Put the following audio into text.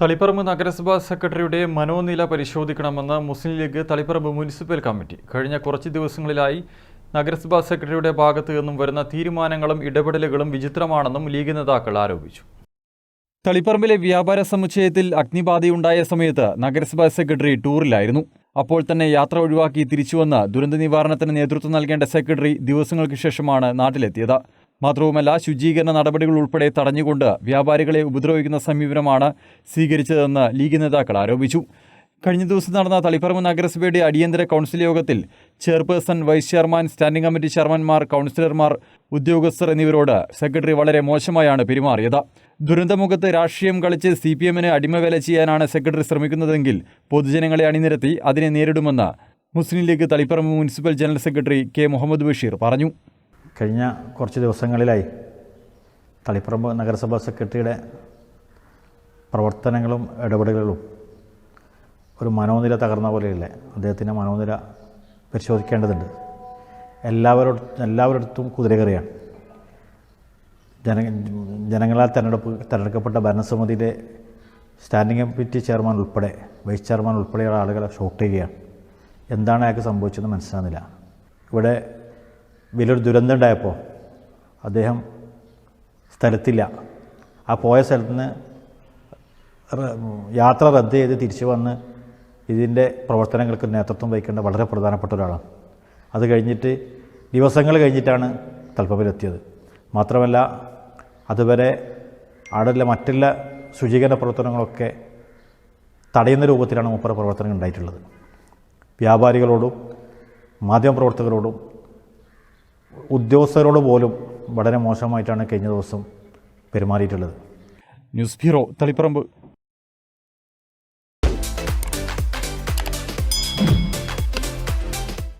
തളിപ്പറമ്പ് നഗരസഭാ സെക്രട്ടറിയുടെ മനോനില പരിശോധിക്കണമെന്ന് മുസ്ലിം ലീഗ് തളിപ്പറമ്പ് മുനിസിപ്പൽ കമ്മിറ്റി. കഴിഞ്ഞ കുറച്ച് ദിവസങ്ങളിലായി നഗരസഭാ സെക്രട്ടറിയുടെ ഭാഗത്തു നിന്നും വരുന്ന തീരുമാനങ്ങളും ഇടപെടലുകളും വിചിത്രമാണെന്നും ലീഗ് നേതാക്കൾ ആരോപിച്ചു. തളിപ്പറമ്പിലെ വ്യാപാര സമുച്ചയത്തിൽ അഗ്നിബാധയുണ്ടായ സമയത്ത് നഗരസഭാ സെക്രട്ടറി ടൂറിലായിരുന്നു. അപ്പോൾ തന്നെ യാത്ര ഒഴിവാക്കി തിരിച്ചുവന്ന് ദുരന്ത നിവാരണത്തിന് നേതൃത്വം നൽകേണ്ട സെക്രട്ടറി ദിവസങ്ങൾക്ക് ശേഷമാണ് നാട്ടിലെത്തിയത്. മാത്രവുമല്ല ശുചീകരണ നടപടികൾ ഉൾപ്പെടെ തടഞ്ഞുകൊണ്ട് വ്യാപാരികളെ ഉപദ്രവിക്കുന്ന സമീപനമാണ് സ്വീകരിച്ചതെന്ന് ലീഗ് നേതാക്കൾ ആരോപിച്ചു. കഴിഞ്ഞ ദിവസം നടന്ന തളിപ്പറമ്പ് നഗരസഭയുടെ അടിയന്തര കൗൺസിൽ യോഗത്തിൽ chairperson vice chairman standing committee ചെയർമാൻമാർ കൗൺസിലർമാർ ഉദ്യോഗസ്ഥർ എന്നിവരോട് സെക്രട്ടറി വളരെ മോശമായാണ് പെരുമാറിയത്. ദുരന്തമുഖത്ത് രാഷ്ട്രീയം കളിച്ച് സി പി എമ്മിന് അടിമവേല ചെയ്യാനാണ് സെക്രട്ടറി ശ്രമിക്കുന്നതെങ്കിൽ പൊതുജനങ്ങളെ അണിനിരത്തി അതിനെ നേരിടുമെന്ന് Muslim League Taliparamba municipal general secretary K. Muhammad Basheer പറഞ്ഞു. കഴിഞ്ഞ കുറച്ച് ദിവസങ്ങളിലായി തളിപ്പറമ്പ് നഗരസഭാ സെക്രട്ടറിയുടെ പ്രവർത്തനങ്ങളും ഇടപെടലുകളും ഒരു മനോനില തകർന്ന പോലെയല്ലേ? അദ്ദേഹത്തിന്റെ മനോനില പരിശോധിക്കേണ്ടതുണ്ട്. എല്ലാവരോട് എല്ലാവരടുത്തും കുതിരകറിയാണ്. ജന ജനങ്ങളാൽ തെരഞ്ഞെടുപ്പ് തെരഞ്ഞെടുക്കപ്പെട്ട ഭരണസമിതിയിലെ സ്റ്റാൻഡിംഗ് കമ്മിറ്റി ചെയർമാൻ ഉൾപ്പെടെ വൈസ് ചെയർമാൻ ഉൾപ്പെടെയുള്ള ആളുകളെ ഷോക്ക് ചെയ്യുകയാണ്. എന്താണ് അയാൾക്ക് സംഭവിച്ചതെന്ന് മനസ്സിലാകുന്നില്ല. ഇവിടെ വലിയൊരു ദുരന്തം ഉണ്ടായപ്പോൾ അദ്ദേഹം സ്ഥലത്തില്ല. ആ പോയ സ്ഥലത്ത് നിന്ന് യാത്ര റദ്ദ് ചെയ്ത് തിരിച്ചു വന്ന് ഇതിന്റെ പ്രവർത്തനങ്ങൾക്ക് നേതൃത്വം വഹിക്കേണ്ട വളരെ പ്രധാനപ്പെട്ട ഒരാളാണ്. അത് കഴിഞ്ഞിട്ട് ദിവസങ്ങൾ കഴിഞ്ഞിട്ടാണ് തൽപ്പമിലെത്തിയത് മാത്രമല്ല അതുവരെ അവിടെയുള്ള മറ്റുള്ള ശുചീകരണ പ്രവർത്തനങ്ങളൊക്കെ തടയുന്ന രൂപത്തിലാണ് മൂപ്പറ പ്രവർത്തനങ്ങൾ ഉണ്ടായിട്ടുള്ളത്. വ്യാപാരികളോടും മാധ്യമപ്രവർത്തകരോടും ഉദ്യോഗസ്ഥരോട് പോലും വളരെ മോശമായിട്ടാണ് കഴിഞ്ഞ ദിവസം പെരുമാറിയിട്ടുള്ളത്. News bureau Taliparamba.